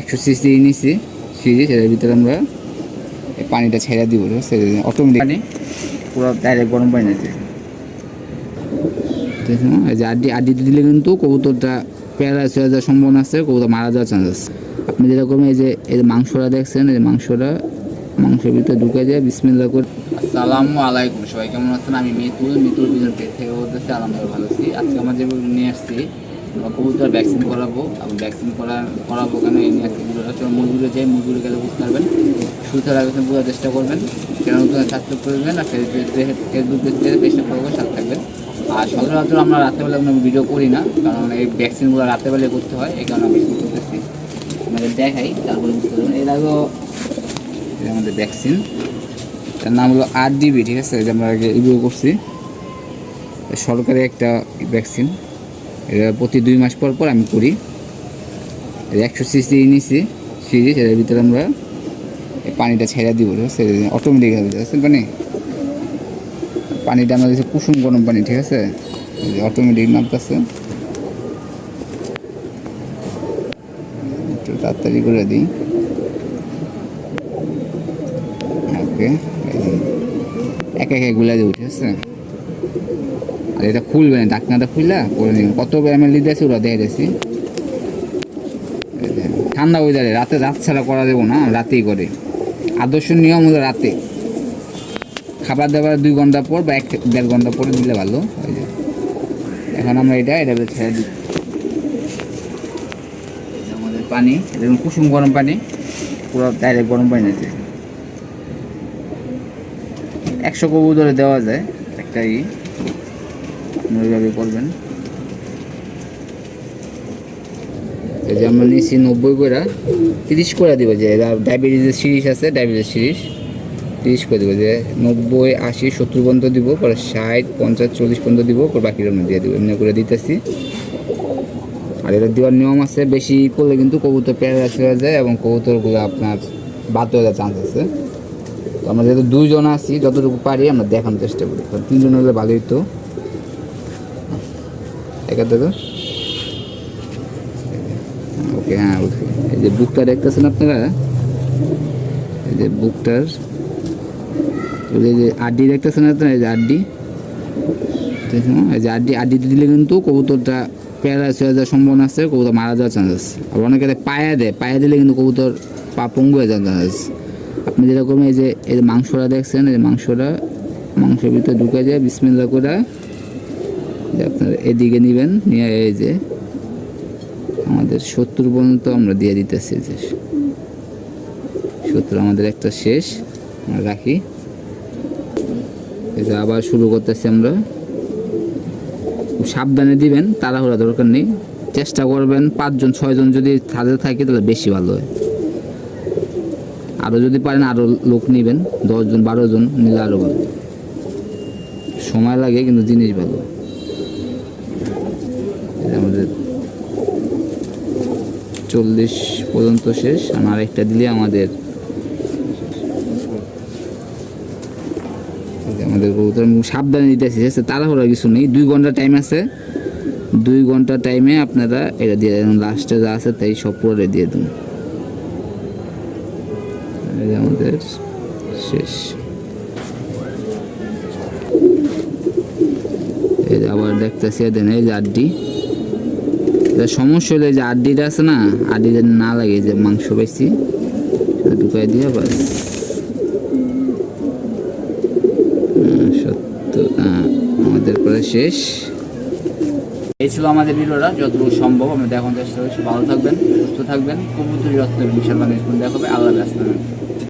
একশো সিসি নিছি সিরিজ এর ভিতরে আমরা পানিটা ছেড়ে দিব, ঠিক আছে? অটোমেটিক পানি, পুরো ডাইরেক্ট গরম পানি আছে। দেখুন এই যে আড্ডি, আড্ডিতে দিলে কিন্তু কবুতরটা প্যারালাইজ হয়ে যাওয়ার সম্ভাবনা আছে, কবুতর মারা যাওয়ার চান্স আছে। আপনি যেরকম এই যে এই যে মাংসটা দেখছেন, এই যে মাংসটা মাংসের ভিতরে ঢুকে যায় বিসমিল্লা করে। আসসালামু আলাইকুম, সবাই কেমন আছেন? আমি মিতুল মিতুল বিজন পেট থেকে বলতেছি, আলহামদুলিল্লাহ ভালো আছি। আজকে আমার যে নিয়ে আসছি কবুতর ভ্যাকসিন করাবো এবং ভ্যাকসিন করা করাবো কেন? এই ভিডিওটা চলো মুরগুলো যাই মুরগুলো গেলে বুঝতে পারবেন। শুরু আগে বোঝার চেষ্টা করবেন। কেন নতুন সাবস্ক্রাইব করবেন আর ফেসবুক পেজে চেষ্টা করব সাথে থাকবেন। আর সচরাচর আমরা রাত্রেবেলা কোনো ভিডিও করি না, কারণ এই ভ্যাকসিনগুলো রাত্রেবেলায় করতে হয়, এই কারণে আমি করতেছি। আমাদের দেখাই, তারপরে বুঝতে পারবেন। এর আগেও আমাদের ভ্যাকসিন তার নাম হলো আর ডিবি ঠিক আছে? এটা আমরা আগে রিভিউ করছি। সরকারি একটা ভ্যাকসিন এটা প্রতি দুই মাস পর পর আমি করি। একশো সিসি নিছি, সিরিজ এর ভিতরে আমরা পানিটা ছেড়ে দিব, ঠিক আছে? অটোমেটিক হবে আছে পানি? পানিটা আমরা দিচ্ছি কুসুম গরম পানি, ঠিক আছে? অটোমেটিক নামতেছে। একটু তাড়াতাড়ি করে দিই। ওকে এক একগুলা দেবো, ঠিক আছে? আর এটা খুলবে না, ঢাকনাটা খুললা করে নিন কত এম এল ওরা দেখে দিয়েছি ঠান্ডা ওয়েদারে রাতে রাত ছাড়া করা দেবো না, রাতেই করে। আদর্শ নিয়ম হলো রাতে। খাবার দাবার দুই ঘণ্টা পর বা এক দেড় ঘণ্টা পরে দিলে ভালো এখন আমরা এটা এটা ছেড়ে দিই। আমাদের পানি, এটা কুসুম গরম পানি, পুরো ডাইরেক্ট গরম পানি আছে একশো কবু ধরে দেওয়া যায়, একটা ই। ওইভাবে করবেন। এই যে আমরা নিয়েছি নব্বই করে তিরিশ করে দিব যে ডায়াবেটিসের সিরিজ আছে ডায়াবেটিস সিরিজ। তিরিশ করে দিব যে, নব্বই, আশি, সত্তর পর্যন্ত দিব, পরে ষাট, পঞ্চাশ, চল্লিশ পর্যন্ত দিব পরে বাকির আমরা দিয়ে দিব, এমনি করে দিতেছি। আর এটা দেওয়ার নিয়ম আছে, বেশি করলে কিন্তু কবুতর প্যারালাইজ হয়ে যায় এবং কবুতরগুলো আপনার বাদ হয়ে যাওয়ার চান্স আছে। তো আমরা যেহেতু দুইজন আছি, যতটুকু পারি আমরা দেখানোর চেষ্টা করি। তিনজন হলে ভালোই তো একা তো ওকে হ্যাঁ ওকে এই যে বুকটা দেখতেছেন আপনারা? এই যে বুকটার, ওই যে- আড্ডি দেখতেছেন আপনারা, এই যে আড্ডি? এই যে আড্ডি আড্ডিতে দিলে কিন্তু কবুতরটা প্যারালাইজ হয়ে যাওয়ার সম্ভাবনা আছে, কবুতর মারা যাওয়ার চান্স আছে। আর অনেকে পায়া দেয়, পায়া দিলে কিন্তু কবুতর পা পঙ্গু হয়ে যাওয়ার চান্স আছে। আপনি যেরকম এই যে এই যে মাংসটা দেখছেন, এই যে মাংসটা, মাংসের ভিতরে ঢুকে যায় বিসমিল্লা করে আপনার এদিকে নেবেন, নিয়ে এই যে আমাদের সত্তর পর্যন্ত আমরা দিয়ে দিতেছি যে সত্তর আমাদের একটা শেষ, আমরা রাখি। যে আবার শুরু করতেছি আমরা। সাবধানে দিবেন, তাড়াহুড়া দরকার নেই। চেষ্টা করবেন, পাঁচজন, ছয়জন যদি সাথে থাকে, তাহলে বেশি ভালো হয়। আরও যদি পারেন আরও লোক নেবেন, দশজন, বারো জন, নিলে আরও ভালো। সময় লাগে, কিন্তু জিনিস ভালো। আমাদের চল্লিশ পর্যন্ত শেষ, আর আরেকটা দিলে আমাদের আমাদের সাবধানে দিতেছি, ঠিক আছে? তাড়াহুড়া কিছু নেই, দুই ঘণ্টা টাইম আছে। দুই ঘণ্টা টাইমে আপনারা এটা দিয়ে দেন লাস্টে যা আছে তাই সব পুরো দিয়ে দেন। আমাদের শেষ। আবার দেখতেছি দেন এই যে আড্ডি। সমস্যা হলে যে আড্ডিটা আছে না আড্ডিটা না লাগে যে মাংস সেটা ঢুকাই দিয়ে বাস। আহ, আমাদের পরে শেষ। এই ছিল আমাদের ভিডিওটা যতটুকু সম্ভব। আমরা দেখানোর চেষ্টা করছি ভালো থাকবেন সুস্থ থাকবেন। কবুতরি বিশাল মানুষ দেখাবে। আল্লাহ রাস্তা